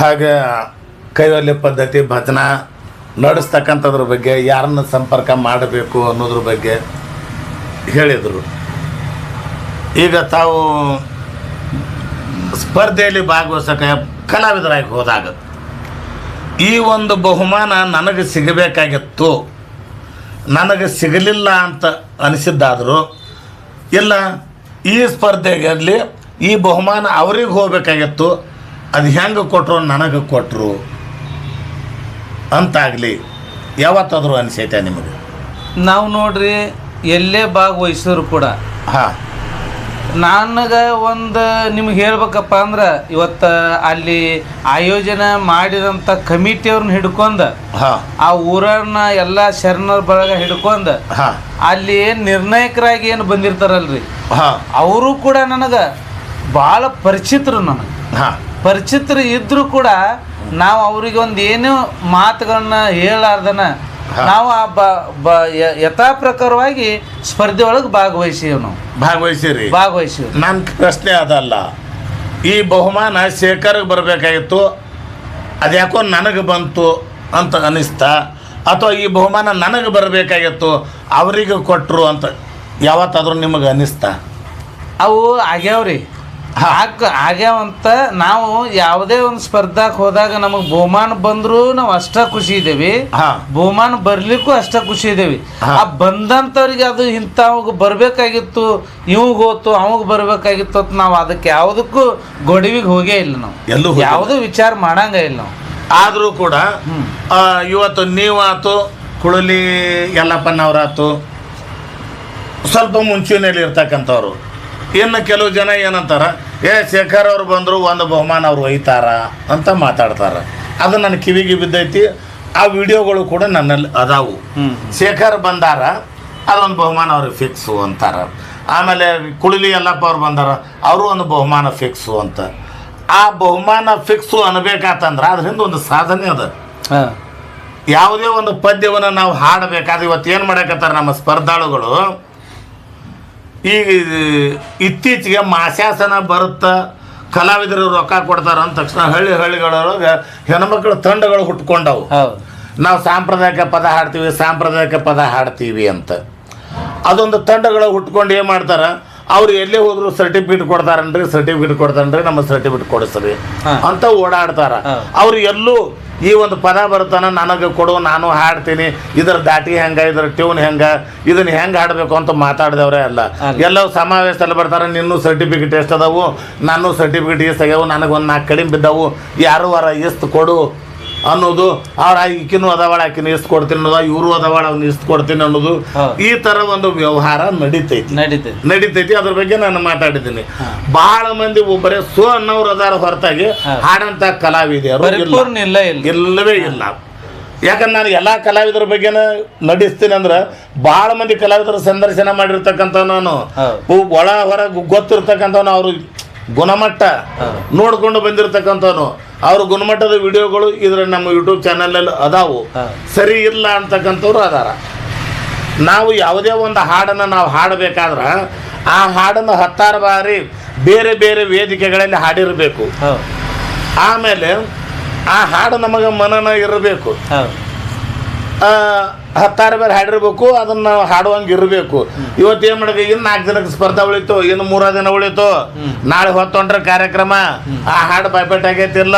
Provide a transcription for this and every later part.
ಹಾಗೆ ಕೈವಲ್ಯ ಪದ್ಧತಿ ಭಜನ ನಡೆಸ್ತಕ್ಕಂಥದ್ರ ಬಗ್ಗೆ ಯಾರನ್ನ ಸಂಪರ್ಕ ಮಾಡಬೇಕು ಅನ್ನೋದ್ರ ಬಗ್ಗೆ ಹೇಳಿದರು. ಈಗ ತಾವು ಸ್ಪರ್ಧೆಯಲ್ಲಿ ಭಾಗವಹಿಸೋಕೆ ಕಲಾವಿದರಾಗಿ ಹೋದಾಗ ಈ ಒಂದು ಬಹುಮಾನ ನನಗೆ ಸಿಗಬೇಕಾಗಿತ್ತು. ನನಗೆ ಸಿಗಲಿಲ್ಲ ಅಂತ ಅನಿಸಿದ್ದಾದರೂ ಇಲ್ಲ, ಈ ಸ್ಪರ್ಧೆಯಲ್ಲಿ ಈ ಬಹುಮಾನ ಅವ್ರಿಗೆ ಹೋಗಬೇಕಾಗಿತ್ತು. ಅದು ಹೆಂಗೆ ಕೊಟ್ಟರು ನನಗೆ ಕೊಟ್ಟರು ಅಂತಾಗಲಿ ಯಾವತ್ತಾದರೂ ಅನಿಸೈತೆ ನಿಮಗೆ? ನಾವು ನೋಡ್ರಿ ಎಲ್ಲೇ ಭಾಗವಹಿಸಿದ್ರು ಕೂಡ. ಹಾಂ. ನನಗೆ ಒಂದು ನಿಮ್ಗೆ ಹೇಳ್ಬೇಕಪ್ಪ ಅಂದ್ರೆ ಇವತ್ತು ಅಲ್ಲಿ ಆಯೋಜನೆ ಮಾಡಿದಂಥ ಕಮಿಟಿಯವ್ರನ್ನ ಹಿಡ್ಕೊಂಡು ಹಾಂ. ಆ ಊರನ್ನ ಎಲ್ಲ ಶರಣರ ಬಳಗ ಹಿಡ್ಕೊಂಡು ಹಾಂ. ಅಲ್ಲಿ ಏನು ನಿರ್ಣಾಯಕರಾಗಿ ಏನು ಬಂದಿರ್ತಾರಲ್ರಿ? ಹಾಂ. ಅವರು ಕೂಡ ನನಗೆ ಭಾಳ ಪರಿಚಿತರು ನನಗೆ. ಹಾಂ. ಪರಿಚಿತರು ಇದ್ರೂ ಕೂಡ ನಾವು ಅವ್ರಿಗೆ ಒಂದು ಏನೋ ಮಾತುಗಳನ್ನ ಹೇಳಾರ್ದನ ನಾವು ಆ ಬ ಬ ಯಥಾ ಪ್ರಕಾರವಾಗಿ ಸ್ಪರ್ಧೆ ಒಳಗೆ ಭಾಗವಹಿಸೀವಿ ನಾವು. ಭಾಗವಹಿಸಿರಿ. ಭಾಗವಹಿಸೀವಿ ನನ್ ಪ್ರಶ್ನೆ ಅದಲ್ಲ. ಈ ಬಹುಮಾನ ಶೇಖರ್ಗೆ ಬರಬೇಕಾಗಿತ್ತು ಅದ್ಯಾಕೋ ನನಗೆ ಬಂತು ಅಂತ ಅನಿಸ್ತಾ ಅಥವಾ ಈ ಬಹುಮಾನ ನನಗೆ ಬರಬೇಕಾಗಿತ್ತು ಅವರಿಗೆ ಕೊಟ್ಟರು ಅಂತ ಯಾವತ್ತಾದರೂ ನಿಮಗೆ ಅನಿಸ್ತಾ ಅವು ಆಗ್ಯಾವ್ರಿ. ಹಾಕ್ ಆಗ್ಯಾವಂತ ನಾವು ಯಾವುದೇ ಒಂದು ಸ್ಪರ್ಧಾಕ್ ಹೋದಾಗ ನಮಗೆ ಬಹುಮಾನ ಬಂದ್ರು ನಾವು ಅಷ್ಟ ಖುಷಿ ಇದೇವಿ. ಬಹುಮಾನ ಬರ್ಲಿಕ್ಕೂ ಅಷ್ಟ ಖುಷಿ ಇದೇವಿ. ಆ ಬಂದಂತವ್ರಿಗೆ ಅದು ಇಂಥವಾಗ ಬರ್ಬೇಕಾಗಿತ್ತು ಇವಾಗ ಹೋತು ಅವಾಗ ಬರ್ಬೇಕಾಗಿತ್ತು ಅಂತ ನಾವು ಅದಕ್ಕೆ ಯಾವುದಕ್ಕೂ ಗೊಡವಿಗೆ ಹೋಗೇ ಇಲ್ಲ ನಾವು. ಎಲ್ಲೂ ಹೋಗಿಲ್ಲ. ಯಾವುದೂ ವಿಚಾರ ಮಾಡಂಗ ಇಲ್ಲ ನಾವು. ಆದರೂ ಕೂಡ ಆ, ಇವತ್ತು ನೀವು ಆತು ಕುಳಲಿ ಯಲ್ಲಪ್ಪನವರಾತು ಸ್ವಲ್ಪ ಮುಂಚೂಣಿಯಲ್ಲಿ ಇರ್ತಕ್ಕಂಥವ್ರು ಇನ್ನು ಕೆಲವು ಜನ ಏನಂತಾರ ಏ ಶೇಖರ್ ಅವ್ರು ಬಂದರು ಒಂದು ಬಹುಮಾನ ಅವ್ರು ಒಯ್ತಾರ ಅಂತ ಮಾತಾಡ್ತಾರೆ. ಅದು ನನ್ನ ಕಿವಿಗೆ ಬಿದ್ದೈತಿ. ಆ ವಿಡಿಯೋಗಳು ಕೂಡ ನನ್ನಲ್ಲಿ ಅದಾವು. ಶೇಖರ್ ಬಂದಾರ ಅದೊಂದು ಬಹುಮಾನ ಅವ್ರಿಗೆ ಫಿಕ್ಸು ಅಂತಾರೆ. ಆಮೇಲೆ ಕುಳಿಲಿ ಯಲ್ಲಪ್ಪ ಅವ್ರು ಬಂದಾರ ಅವರು ಒಂದು ಬಹುಮಾನ ಫಿಕ್ಸು ಅಂತ. ಆ ಬಹುಮಾನ ಫಿಕ್ಸು ಅನ್ಬೇಕಾತಂದ್ರೆ ಅದ್ರ ಹಿಂದೆ ಒಂದು ಸಾಧನೆ ಅದ. ಯಾವುದೇ ಒಂದು ಪದ್ಯವನ್ನು ನಾವು ಹಾಡಬೇಕಾದ್ರೆ ಇವತ್ತು ಏನು ಮಾಡಕತ್ತಾರೆ ನಮ್ಮ ಸ್ಪರ್ಧಾಳುಗಳು ಈಗ ಇತ್ತೀಚೆಗೆ ಮಾಸ್ಯಾಸನ ಬರುತ್ತಾ ಕಲಾವಿದರು ರೊಕ್ಕ ಕೊಡ್ತಾರ ಅಂದ ತಕ್ಷಣ ಹಳ್ಳಿ ಹಳ್ಳಿಗಳೊಳಗೆ ಹೆಣ್ಮಕ್ಳು ತಂಡಗಳು ಹುಟ್ಕೊಂಡವು. ನಾವು ಸಾಂಪ್ರದಾಯಿಕ ಪದ ಹಾಡ್ತೀವಿ ಸಾಂಪ್ರದಾಯಿಕ ಪದ ಹಾಡ್ತೀವಿ ಅಂತ. ಅದೊಂದು ತಂಡಗಳು ಹುಟ್ಕೊಂಡು ಏನು ಮಾಡ್ತಾರೆ ಅವ್ರು ಎಲ್ಲೇ ಹೋದ್ರು ಸರ್ಟಿಫಿಕೇಟ್ ಕೊಡ್ತಾರನ್ರಿ ಸರ್ಟಿಫಿಕೇಟ್ ಕೊಡ್ತಾರನ್ರಿ ನಮ್ಮ ಸರ್ಟಿಫಿಕೇಟ್ ಕೊಡಿಸ್ರಿ ಅಂತ ಓಡಾಡ್ತಾರ. ಅವ್ರು ಎಲ್ಲೂ ಈ ಒಂದು ಪದ ಬರ್ತಾನ ನನಗೆ ಕೊಡು ನಾನು ಹಾಡ್ತೀನಿ. ಇದರ ದಾಟಿ ಹೆಂಗ ಇದರ ಟ್ಯೂನ್ ಹೆಂಗ ಇದನ್ನ ಹೆಂಗೆ ಹಾಡಬೇಕು ಅಂತ ಮಾತಾಡಿದವ್ರೆ ಅಲ್ಲ. ಎಲ್ಲವೂ ಸಮಾವೇಶದಲ್ಲಿ ಬರ್ತಾರೆ ನಿನ್ನೂ ಸರ್ಟಿಫಿಕೇಟ್ ಎಷ್ಟು ಅದಾವು ನಾನು ಸರ್ಟಿಫಿಕೇಟ್ ಎಷ್ಟು ಆಗ್ಯಾವು ನನಗೆ ಒಂದು ನಾಲ್ಕು ಕಡಿಮೆ ಬಿದ್ದಾವು. ಯಾರು ವಾರ ಎಷ್ಟು ಕೊಡು ಅನ್ನೋದು ಅವ್ರ ಈಕಿನೂ ಅದಾವಳ ಆಕಿನ ಎಷ್ಟು ಕೊಡ್ತೀನಿ ಅನ್ನೋದು ಇವರು ಅದಾವಳ ಅವ್ನು ಎಷ್ಟು ಕೊಡ್ತೀನಿ ಅನ್ನೋದು ಈ ತರ ಒಂದು ವ್ಯವಹಾರ ನಡೀತೈತಿ. ನಡೀತೈತಿ. ನಡೀತೈತಿ. ಅದ್ರ ಬಗ್ಗೆ ನಾನು ಮಾತಾಡಿದ್ದೀನಿ. ಬಹಳ ಮಂದಿ ಒಬ್ಬರೇ ಸು ಅನ್ನೋರು ಅದಾರ ಹೊರತಾಗಿ. ಹಾಡಂತ ಕಲಾವಿದೆಯರು ಇಲ್ಲ. ಇಲ್ಲ ಇಲ್ಲ. ಇಲ್ಲವೇ ಇಲ್ಲ. ಯಾಕಂದ್ರೆ ನಾನು ಎಲ್ಲ ಕಲಾವಿದರ ಬಗ್ಗೆನ ನಡೆಸ್ತೀನಿ ಅಂದ್ರೆ ಭಾಳ ಮಂದಿ ಕಲಾವಿದರ ಸಂದರ್ಶನ ಮಾಡಿರ್ತಕ್ಕಂಥ ನಾನು. ಒಳ ಹೊರ ಗೊತ್ತಿರ್ತಕ್ಕಂಥ ಅವರು ಗುಣಮಟ್ಟ. ನೋಡ್ಕೊಂಡು ಬಂದಿರತಕ್ಕಂಥವ್ನು. ಅವ್ರ ಗುಣಮಟ್ಟದ ವಿಡಿಯೋಗಳು ಇದ್ರ ನಮ್ಮ ಯೂಟ್ಯೂಬ್ ಚಾನಲಲ್ಲಿ ಅದಾವು. ಸರಿ ಇಲ್ಲ ಅಂತಕ್ಕಂಥವ್ರು ಅದಾರ. ನಾವು ಯಾವುದೇ ಒಂದು ಹಾಡನ್ನು ನಾವು ಹಾಡಬೇಕಾದ್ರೆ ಆ ಹಾಡನ್ನು ಹತ್ತಾರು ಬಾರಿ ಬೇರೆ ಬೇರೆ ವೇದಿಕೆಗಳಲ್ಲಿ ಹಾಡಿರಬೇಕು. ಆಮೇಲೆ ಆ ಹಾಡು ನಮಗೆ ಮನನ ಇರಬೇಕು. ಹತ್ತಾರು ಬೇರೆ ಹಾಡಿರ್ಬೇಕು, ಅದನ್ನ ಹಾಡುವಂಗೆ ಇರಬೇಕು. ಇವತ್ತು ಏನು ಮಾಡ್ಬೇಕು? ಇನ್ನು ನಾಲ್ಕು ದಿನಕ್ಕೆ ಸ್ಪರ್ಧಾ ಉಳಿತು, ಇನ್ನು ಮೂರ ದಿನ ಉಳಿತು. ನಾಳೆ ಹೊತ್ತೊಂಡ್ರೆ ಕಾರ್ಯಕ್ರಮ. ಆ ಹಾಡು ಬಾಯ್ಪೇಟ್ ಆಗೈತಿಲ್ಲ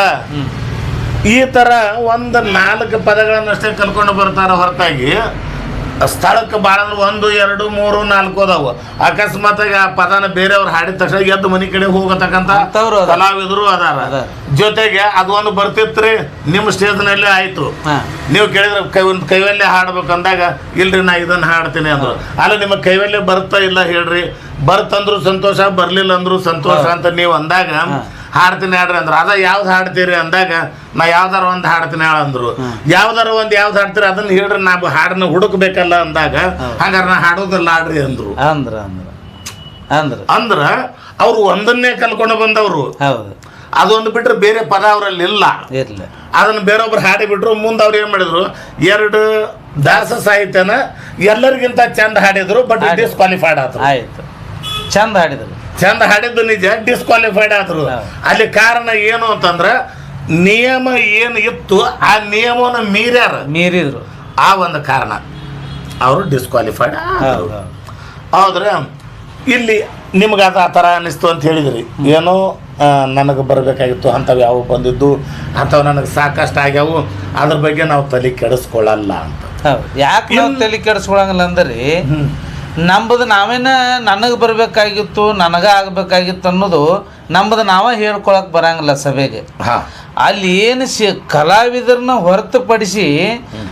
ಈ ಥರ ಒಂದು ನಾಲ್ಕು ಪದಗಳನ್ನಷ್ಟೇ ಕಲ್ಕೊಂಡು ಬರ್ತಾರ ಹೊರತಾಗಿ. ಸ್ಥಳಕ್ಕೆ ಭಾಳ ಅಂದ್ರೆ ಒಂದು ಎರಡು ಮೂರು ನಾಲ್ಕು ಅದಾವು. ಅಕಸ್ಮಾತಾಗಿ ಆ ಪದನ ಬೇರೆಯವ್ರು ಹಾಡಿದ ತಕ್ಷಣ ಎದ್ದು ಮನೆ ಕಡೆ ಹೋಗತಕ್ಕಂಥ. ಕಲಾವಿದರು ಅದಾರ. ಜೊತೆಗೆ ಅದು ಒಂದು ಬರ್ತಿತ್ರಿ ನಿಮ್ಮ ಸ್ಟೇಜ್ನಲ್ಲೇ ಆಯಿತು. ನೀವು ಕೇಳಿದ್ರೆ ಕೈ ಒಂದು ಕೈವಲ್ಯ ಹಾಡ್ಬೇಕಂದಾಗ ಇಲ್ರಿ ನಾ ಇದನ್ನು ಹಾಡ್ತೀನಿ ಅಂದರು. ಅಲ್ಲ ನಿಮ್ಮ ಕೈವಲ್ಯ ಬರ್ತಾ ಇಲ್ಲ ಹೇಳ್ರಿ. ಬರ್ತಂದ್ರು ಸಂತೋಷ ಬರಲಿಲ್ಲ ಅಂದ್ರು ಸಂತೋಷ ಅಂತ ನೀವು ಅಂದಾಗ ಹಾಡ್ತೀನಿ ಹೇಳ್ರಿ ಅಂದ್ರು. ಅದ ಯಾವ್ದು ಹಾಡ್ತೀರಿ ಅಂದಾಗ ನಾ ಯಾವ್ದಾರ ಒಂದು ಹಾಡ್ತೀನಿ ಹೇಳ ಅಂದ್ರು. ಯಾವ್ದಾರ ಒಂದು ಯಾವ್ದು ಹಾಡ್ತೀರಿ ಅದನ್ನ ಹೇಳ್ರಿ ನಾ ಹಾಡನ್ನ ಹುಡುಕ್ಬೇಕಲ್ಲ ಅಂದಾಗ ಹಂಗಾರ ನಾ ಹಾಡೋದಿಲ್ಲ ಹಾಡ್ರಿ ಅಂದ್ರು. ಅಂದ್ರ ಅಂದ್ರ. ಅಂದ್ರ. ಅವ್ರು ಒಂದನ್ನೇ ಕಲ್ಕೊಂಡು ಬಂದವರು. ಹೌದು. ಅದೊಂದು ಬಿಟ್ರೆ ಬೇರೆ ಪದ ಅವರಲ್ಲಿ ಇಲ್ಲ. ಅದನ್ನ ಬೇರೊಬ್ರು ಹಾಡಿ ಬಿಟ್ರು ಮುಂದೆ ಅವ್ರು ಏನು ಮಾಡಿದ್ರು ಎರಡು ದಾಸ ಸಾಹಿತ್ಯನ ಎಲ್ಲರಿಗಿಂತ ಚಂದ ಹಾಡಿದ್ರು ಬಟ್. ಡಿಸ್ಕ್ವಾಲಿಫೈಡ್ ಆಯ್ತು. ಚಂದ ಹಾಡಿದ್ರು. ಚಂದ ಹಾಡಿದ್ದು ನಿಜ ಡಿಸ್ಕ್ವಾಲಿಫೈಡ್ ಆದ್ರು. ಅಲ್ಲಿ ಕಾರಣ ಏನು ಅಂತಂದ್ರೆ ನಿಯಮ ಏನು ಇತ್ತು ಆ ನಿಯಮವನ್ನು ಮೀರ್ಯಾರ. ಮೀರಿದ್ರು. ಆ ಒಂದು ಕಾರಣ. ಅವರು ಡಿಸ್ಕ್ವಾಲಿಫೈಡ್. ಹೌದ್ರೆ ಇಲ್ಲಿ ನಿಮ್ಗೆ ಅದು ಆ ಥರ ಅನಿಸ್ತು ಅಂತ ಹೇಳಿದ್ರಿ. ಏನೋ ನನಗೆ ಬರಬೇಕಾಗಿತ್ತು ಅಂಥವು ಯಾವ ಬಂದಿದ್ದು ಅಂಥವು ನನಗೆ ಸಾಕಷ್ಟು ಆಗ್ಯಾವು ಅದ್ರ ಬಗ್ಗೆ ನಾವು ತಲೆ ಕೆಡಿಸ್ಕೊಳ್ಳಲ್ಲ ಅಂತ. ಹೌದು ಯಾಕೆ ತಲೆ ಕೆಡಿಸ್ಕೊಳಂಗಿಲ್ಲ ಅಂದ್ರೆ? ನಂಬದು ನಾವೇನ ನನಗೆ ಬರಬೇಕಾಗಿತ್ತು ನನಗೆ ಆಗಬೇಕಾಗಿತ್ತು ಅನ್ನೋದು ನಂಬದು ನಾವೇ ಹೇಳ್ಕೊಳಕ್ ಬರಂಗಿಲ್ಲ ಸಭೆಗೆ. ಹಾಂ. ಅಲ್ಲಿ ಏನು ಶ ಕಲಾವಿದರನ್ನ ಹೊರತುಪಡಿಸಿ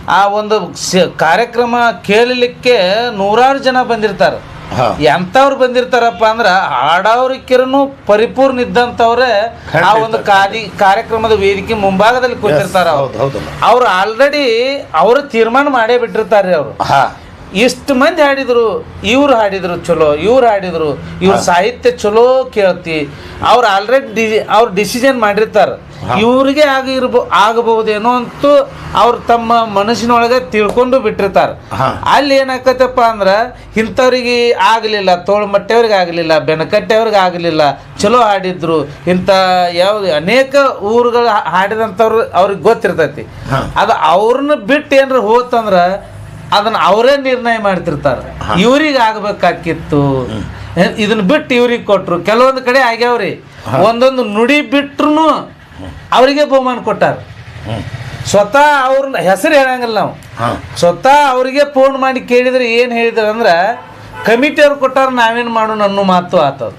ಆ ಒಂದು ಶ- ಕಾರ್ಯಕ್ರಮ ಕೇಳಲಿಕ್ಕೆ ನೂರಾರು ಜನ ಬಂದಿರ್ತಾರೆ. ಹಾಂ. ಎಂಥವ್ರು ಬಂದಿರ್ತಾರಪ್ಪ ಅಂದ್ರೆ ಹಾಡೋರಿಕ್ಕಿರೂ ಪರಿಪೂರ್ಣ ಇದ್ದಂಥವ್ರೆ ಆ ಒಂದು ಕಾರ್ಯ ಕಾರ್ಯಕ್ರಮದ ವೇದಿಕೆ ಮುಂಭಾಗದಲ್ಲಿ ಕೂತಿರ್ತಾರ ಅವ್ರು. ಹೌದು ಹೌದು. ಅವ್ರು ಆಲ್ರೆಡಿ ಅವರು ತೀರ್ಮಾನ ಮಾಡೇ ಬಿಟ್ಟಿರ್ತಾರೆ ಅವರು. ಹಾಂ. ಇಷ್ಟು ಮಂದಿ ಹಾಡಿದರು ಇವ್ರು ಹಾಡಿದರು ಚಲೋ ಇವ್ರು ಹಾಡಿದರು ಇವ್ರ ಸಾಹಿತ್ಯ ಚಲೋ ಕೇಳ್ತಿ. ಅವ್ರು ಆಲ್ರೆಡಿ ಡಿ ಅವ್ರು ಡಿಸಿಷನ್ ಮಾಡಿರ್ತಾರೆ. ಇವ್ರಿಗೆ ಆಗಿರ್ಬೋ ಆಗಬಹುದೇನೋ ಅಂತೂ ಅವ್ರು ತಮ್ಮ ಮನಸ್ಸಿನೊಳಗೆ ತಿಳ್ಕೊಂಡು ಬಿಟ್ಟಿರ್ತಾರೆ. ಅಲ್ಲಿ ಏನಾಕತ್ತಪ್ಪ ಅಂದ್ರೆ ಇಂಥವ್ರಿಗೆ ಆಗಲಿಲ್ಲ ತೋಳ್ಮಟ್ಟೆಯವ್ರಿಗೆ ಆಗಲಿಲ್ಲ ಬೆನಕಟ್ಟೆಯವ್ರಿಗೆ ಆಗಲಿಲ್ಲ ಚಲೋ ಹಾಡಿದ್ರು. ಇಂಥ ಯಾವ ಅನೇಕ ಊರುಗಳು ಹಾಡಿದಂಥವ್ರು ಅವ್ರಿಗೆ ಗೊತ್ತಿರ್ತೈತಿ. ಅದು ಅವ್ರನ್ನ ಬಿಟ್ಟು ಏನಾರ ಹೋತಂದ್ರ ಅದನ್ನ ಅವರೇ ನಿರ್ಣಯ ಮಾಡ್ತಿರ್ತಾರೆ. ಇವ್ರಿಗೆ ಆಗ್ಬೇಕಾಕಿತ್ತು. ಇದನ್ನ ಬಿಟ್ಟು ಇವ್ರಿಗೆ ಕೊಟ್ರು. ಕೆಲವೊಂದು ಕಡೆ ಆಗ್ಯಾವ್ರಿ ಒಂದೊಂದು ನುಡಿ ಬಿಟ್ರು ಅವರಿಗೆ ಬಹುಮಾನ ಕೊಟ್ಟಾರ. ಸ್ವತಃ ಅವ್ರನ್ನ ಹೆಸರು ಹೇಳಂಗಿಲ್ಲ ನಾವು. ಸ್ವತಃ ಅವರಿಗೆ ಫೋನ್ ಮಾಡಿ ಕೇಳಿದ್ರೆ ಏನು ಹೇಳಿದ್ರು ಅಂದ್ರೆ ಕಮಿಟಿಯವ್ರು ಕೊಟ್ಟಾರ ನಾವೇನು ಮಾಡೋಣ ಅನ್ನೋ ಮಾತು ಆತದ.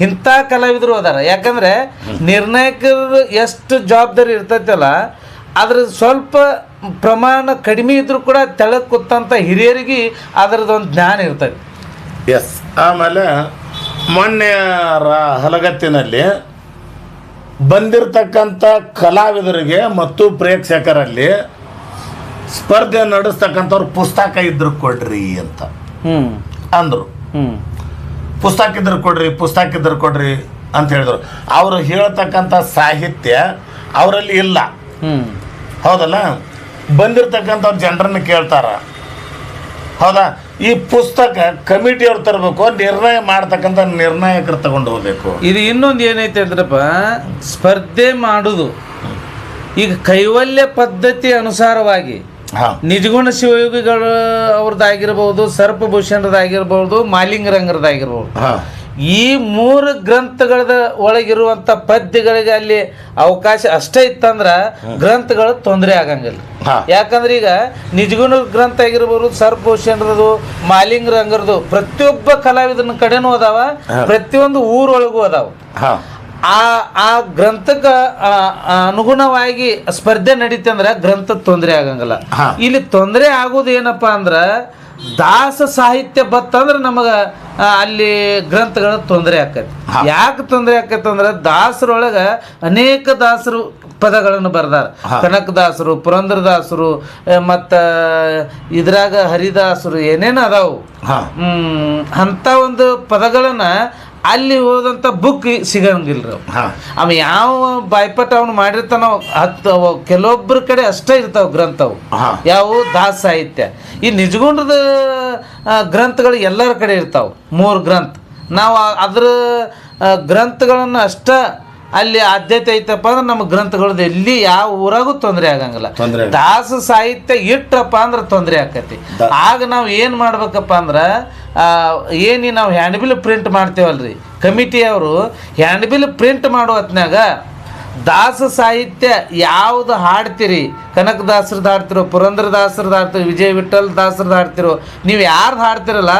ಇಂಥ ಕಲಾವಿದರು ಅದಾರ. ಯಾಕಂದ್ರೆ ನಿರ್ಣಾಯಕರು ಎಷ್ಟು ಜವಾಬ್ದಾರಿ ಇರ್ತೈತಲ್ಲ ಅದ್ರ ಸ್ವಲ್ಪ ಪ್ರಮಾಣ ಕಡಿಮೆ ಇದ್ರೂ ಕೂಡ ತೆಳಗ್ ಕೂತಂಥ ಹಿರಿಯರಿಗೆ ಅದರದೊಂದು ಜ್ಞಾನ ಇರ್ತದೆ. ಎಸ್ ಆಮೇಲೆ ಮೊನ್ನೆ ರ- ಹಲಗತ್ತಿನಲ್ಲಿ ಬಂದಿರತಕ್ಕಂಥ ಕಲಾವಿದರಿಗೆ ಮತ್ತು ಪ್ರೇಕ್ಷಕರಲ್ಲಿ ಸ್ಪರ್ಧೆ ನಡೆಸ್ತಕ್ಕಂಥವ್ರು ಪುಸ್ತಕ ಇದ್ರು ಕೊಡ್ರಿ ಅಂತ. ಹ್ಮ್. ಅಂದರು. ಹ್ಮ್. ಪುಸ್ತಕ ಇದ್ರು ಕೊಡ್ರಿ ಪುಸ್ತಕ ಇದ್ರು ಕೊಡ್ರಿ ಅಂತ ಹೇಳಿದ್ರು. ಅವರು ಹೇಳ್ತಕ್ಕಂಥ ಸಾಹಿತ್ಯ ಅವರಲ್ಲಿ ಇಲ್ಲ. ಹ್ಮ್. ಹೌದಲ್ಲ? ಬಂದಿರತಕ್ಕಂಥವ್ರು ಜನರನ್ನು ಕೇಳ್ತಾರ. ಹೌದಾ? ಈ ಪುಸ್ತಕ ಕಮಿಟಿಯವ್ರು ತರಬೇಕು ನಿರ್ಣಯ ಮಾಡ್ತಕ್ಕಂಥ ನಿರ್ಣಾಯಕರು ತಗೊಂಡು ಹೋಗ್ಬೇಕು. ಇದು ಇನ್ನೊಂದು ಏನೈತೆ ಅಂದ್ರಪ್ಪ ಸ್ಪರ್ಧೆ ಮಾಡುದು. ಈಗ ಕೈವಲ್ಯ ಪದ್ಧತಿ ಅನುಸಾರವಾಗಿ ನಿಜಗುಣ ಶಿವಯೋಗಿಗಳು ಅವ್ರದ್ದಾಗಿರ್ಬೋದು ಸರ್ಪಭೂಷಣದಾಗಿರ್ಬೋದು ಮಾಲಿಂಗರಂಗರದಾಗಿರ್ಬೋದು ಹಾಂ. ಈ ಮೂರು ಗ್ರಂಥಗಳದ ಒಳಗಿರುವಂಥ ಪದ್ಯಗಳಿಗೆ ಅಲ್ಲಿ ಅವಕಾಶ ಅಷ್ಟೇ ಇತ್ತಂದ್ರ ಗ್ರಂಥಗಳು ತೊಂದರೆ ಆಗಂಗಿಲ್ಲ. ಯಾಕಂದ್ರೆ ಈಗ ನಿಜಗುಣ ಗ್ರಂಥ ಆಗಿರ್ಬೋದು ಮಾಲಿಂಗ ರಂಗರದು ಪ್ರತಿಯೊಬ್ಬ ಕಲಾವಿದನ ಕಡೆನೂ ಅದಾವ ಪ್ರತಿಯೊಂದು ಊರೊಳಗೂ ಅದಾವ. ಆ ಆ ಗ್ರಂಥಕ್ಕೆ ಅನುಗುಣವಾಗಿ ಸ್ಪರ್ಧೆ ನಡೀತಿ ಅಂದ್ರೆ ಗ್ರಂಥ ತೊಂದರೆ ಆಗಂಗಿಲ್ಲ. ಇಲ್ಲಿ ತೊಂದರೆ ಆಗೋದು ಏನಪ್ಪಾ ಅಂದ್ರೆ ದಾಸ ಸಾಹಿತ್ಯ ಬತ್ತಂದ್ರೆ ನಮಗೆ ಅಲ್ಲಿ ಗ್ರಂಥಗಳ ತೊಂದರೆ ಆಕೈತಿ. ಯಾಕೆ ತೊಂದರೆ ಆಕೈತಿ ಅಂದ್ರೆ ದಾಸರೊಳಗೆ ಅನೇಕ ದಾಸರು ಪದಗಳನ್ನು ಬರ್ದಾರ. ಕನಕದಾಸರು ಪುರಂದ್ರದಾಸರು ಮತ್ತು ಇದ್ರಾಗ ಹರಿದಾಸರು ಏನೇನು ಅದಾವು. ಹ್ಮ್ ಅಂತ ಒಂದು ಪದಗಳನ್ನ ಅಲ್ಲಿ ಹೋದಂಥ ಬುಕ್ ಸಿಗಂಗಿಲ್ಲ ಅವು. ಹಾಂ. ಅವ ಯಾವ ಬಾಯ್ಪಟ್ಟ ಅವನು ಮಾಡಿರ್ತಾನೋ ಹತ್ತು ಕೆಲವೊಬ್ಬರ ಕಡೆ ಅಷ್ಟೇ ಇರ್ತಾವ ಗ್ರಂಥವು. ಹಾ. ಯಾವ ದಾಸ ಸಾಹಿತ್ಯ. ಈ ನಿಜಗುಂಡದ ಗ್ರಂಥಗಳು ಎಲ್ಲರ ಕಡೆ ಇರ್ತಾವೆ. ಮೂರು ಗ್ರಂಥ. ನಾವು ಅದರ ಗ್ರಂಥಗಳನ್ನು ಅಷ್ಟ ಅಲ್ಲಿ ಆದ್ಯತೆ ಐತಪ್ಪ ಅಂದ್ರೆ ನಮ್ಮ ಗ್ರಂಥಗಳದ್ದು ಎಲ್ಲಿ ಯಾವ ಊರಾಗೂ ತೊಂದರೆ ಆಗಂಗಿಲ್ಲ. ದಾಸ ಸಾಹಿತ್ಯ ಇಟ್ಟಪ್ಪ ಅಂದ್ರೆ ತೊಂದರೆ ಆಕತಿ. ಆಗ ನಾವು ಏನು ಮಾಡ್ಬೇಕಪ್ಪ ಅಂದ್ರೆ ಏನು ನಾವು ಹ್ಯಾಂಡ್ ಬಿಲ್ ಪ್ರಿಂಟ್ ಮಾಡ್ತೇವಲ್ರಿ. ಕಮಿಟಿಯವರು ಹ್ಯಾಂಡ್ ಬಿಲ್ ಪ್ರಿಂಟ್ ಮಾಡೋ ಹೊತ್ನ್ಯಾಗ ದಾಸ ಸಾಹಿತ್ಯ ಯಾವ್ದು ಹಾಡ್ತೀರಿ? ಕನಕದಾಸರದ್ದು ಹಾಡ್ತಿರೋ ಪುರಂದ್ರದಾಸರದ್ದು ಹಾಡ್ತಿರೋ ವಿಜಯ ವಿಠಲ್ ದಾಸರದ್ದು ಹಾಡ್ತಿರೋ ನೀವು ಯಾರ್ದು ಹಾಡ್ತಿರಲ್ಲ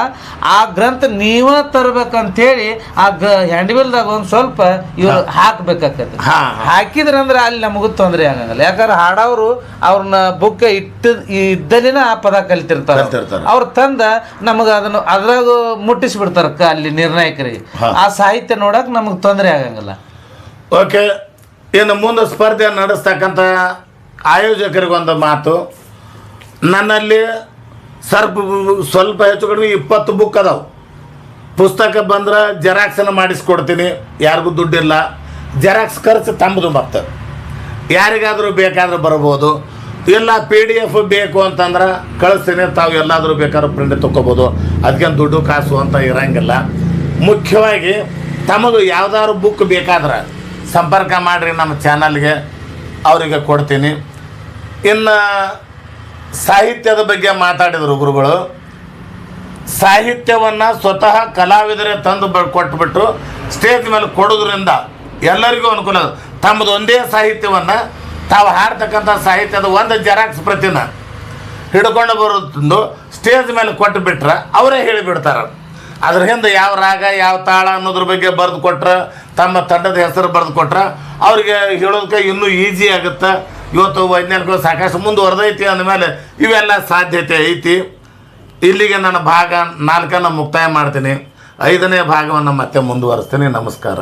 ಆ ಗ್ರಂಥ ನೀವ ತರ್ಬೇಕಂತೇಳಿ ಆ ಗ ಹ್ಯಾಂಡ್ಬಿಲ್ದಾಗ ಒಂದು ಸ್ವಲ್ಪ ಇವ್ರು ಹಾಕ್ಬೇಕಾಗತ್ತೆ ಹಾ. ಹಾಕಿದ್ರಂದ್ರೆ ಅಲ್ಲಿ ನಮಗೂ ತೊಂದರೆ ಆಗಂಗಿಲ್ಲ. ಯಾಕಂದ್ರೆ ಹಾಡೋರು ಅವ್ರನ್ನ ಬುಕ್ ಇಟ್ಟ ಇದ್ದಲ್ಲಿನ ಆ ಪದ ಕಲಿತಿರ್ತಾರೆ. ಅವ್ರು. ತಂದ ನಮಗೆ ಅದನ್ನು ಅದ್ರಾಗ ಮುಟ್ಟಿಸ್ಬಿಡ್ತಾರ ಕ- ಅಲ್ಲಿ ನಿರ್ಣಾಯಕರಿಗೆ. ಆ ಸಾಹಿತ್ಯ ನೋಡಕ್ ನಮಗೆ ತೊಂದರೆ ಆಗಂಗಿಲ್ಲ. ಓಕೆ. ಇನ್ನು ಮುಂದೆ ಸ್ಪರ್ಧೆಯನ್ನು ನಡೆಸ್ತಕ್ಕಂಥ ಆಯೋಜಕರಿಗೊಂದು ಮಾತು. ನನ್ನಲ್ಲಿ ಸ್ವಲ್ಪ ಸ್ವಲ್ಪ ಹೆಚ್ಚು ಕಡಿಮೆ ಇಪ್ಪತ್ತು ಬುಕ್ ಅದಾವೆ. ಪುಸ್ತಕ ಬಂದ್ರೆ ಜೆರಾಕ್ಸನ್ನು ಮಾಡಿಸ್ಕೊಡ್ತೀನಿ. ಯಾರಿಗೂ ದುಡ್ಡಿಲ್ಲ. ಜೆರಾಕ್ಸ್ ಖರ್ಚು ತಮ್ಮದು ಮತ್ತೆ. ಯಾರಿಗಾದರೂ ಬೇಕಾದರೂ ಬರ್ಬೋದು. ಇಲ್ಲ ಪಿ ಡಿ ಎಫ್ ಬೇಕು ಅಂತಂದ್ರೆ ಕಳಿಸ್ತೀನಿ. ತಾವು ಎಲ್ಲಾದರೂ ಬೇಕಾದ್ರೂ ಪ್ರಿಂಟ್ ತೊಗೋಬೋದು ಅದಕ್ಕೇನು ದುಡ್ಡು ಕಾಸು ಅಂತ ಇರೋಂಗಿಲ್ಲ. ಮುಖ್ಯವಾಗಿ ತಮ್ಮದು ಯಾವ್ದಾದ್ರು ಬುಕ್ ಬೇಕಾದ್ರೆ ಸಂಪರ್ಕ ಮಾಡಿರಿ ನಮ್ಮ ಚಾನಲ್ಗೆ, ಅವರಿಗೆ ಕೊಡ್ತೀನಿ. ಇನ್ನು ಸಾಹಿತ್ಯದ ಬಗ್ಗೆ ಮಾತಾಡಿದರು ಗುರುಗಳು. ಸಾಹಿತ್ಯವನ್ನು ಸ್ವತಃ ಕಲಾವಿದರೇ ತಂದು ಬ ಕೊಟ್ಬಿಟ್ಟು ಸ್ಟೇಜ್ ಮೇಲೆ ಕೊಡೋದ್ರಿಂದ ಎಲ್ಲರಿಗೂ ಅನುಕೂಲ ತಮ್ಮದು ಒಂದೇ ಸಾಹಿತ್ಯವನ್ನು, ತಾವು ಹಾಡ್ತಕ್ಕಂಥ ಸಾಹಿತ್ಯದ ಒಂದು ಜೆರಾಕ್ಸ್ ಪ್ರತಿನ ಹಿಡ್ಕೊಂಡು ಬರೋದು ಸ್ಟೇಜ್ ಮೇಲೆ ಕೊಟ್ಟು ಬಿಟ್ರೆ ಅವರೇ ಹೇಳಿಬಿಡ್ತಾರೆ. ಅದ್ರ ಹಿಂದೆ ಯಾವ ರಾಗ, ಯಾವ ತಾಳ ಅನ್ನೋದ್ರ ಬಗ್ಗೆ ಬರೆದು ಕೊಟ್ರೆ, ತಮ್ಮ ತಂಡದ ಹೆಸರು ಬರೆದು ಕೊಟ್ರೆ, ಅವ್ರಿಗೆ ಹೇಳೋದಕ್ಕೆ ಇನ್ನೂ ಈಸಿ ಆಗುತ್ತೆ. ಇವತ್ತು ವೈಜ್ಞಾನಿಕ ಸಾಕಷ್ಟು ಮುಂದುವರೆದೈತಿ ಅಂದಮೇಲೆ ಇವೆಲ್ಲ ಸಾಧ್ಯತೆ ಐತಿ. ಇಲ್ಲಿಗೆ ನನ್ನ ಭಾಗ ನಾಲ್ಕನ್ನು ಮುಕ್ತಾಯ ಮಾಡ್ತೀನಿ. ಐದನೇ ಭಾಗವನ್ನು ಮತ್ತೆ ಮುಂದುವರಿಸ್ತೀನಿ. ನಮಸ್ಕಾರ.